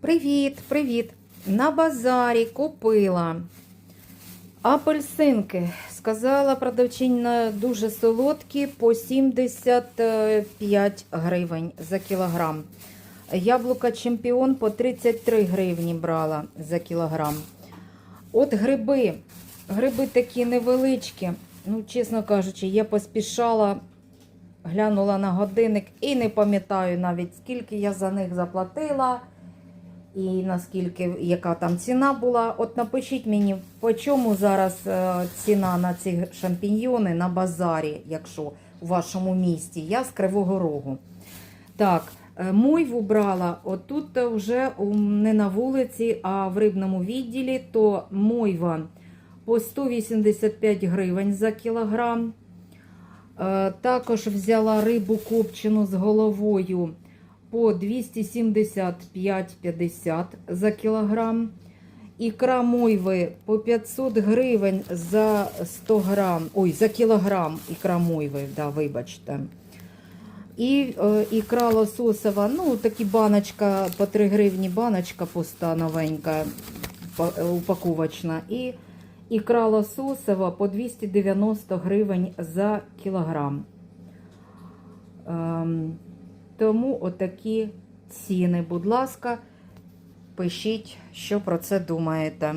Привіт, привіт! На базарі купила апельсинки. Сказала продавчиня дуже солодкі по 75 гривень за кілограм. Яблука чемпіон по 33 гривні брала за кілограм. От гриби. Гриби такі невеличкі. Ну, чесно кажучи, я поспішала, глянула на годинник і не пам'ятаю навіть, скільки я за них заплатила і наскільки яка там ціна була. От напишіть мені, по чому зараз е, ціна на ці шампіньйони на базарі, якщо у вашому місті. Я з Кривого Рогу. Так, е, мойву брала отут вже не на вулиці, а в рибному відділі, то мойва по 185 гривень за кілограм. Е, Також взяла рибу копчену з головою по 275,50 за кілограм. Ікра мойви по 500 гривень за 100 грам. Ой, за кілограм ікра мойви, да, вибачте. І е, ікра лососова, ну, такі баночка по 3 гривні, баночка пуста новенька, е, упаковочна. І ікра лососова по 290 гривень за кілограм. Ем, тому отакі ціни, будь ласка, пишіть, що про це думаєте.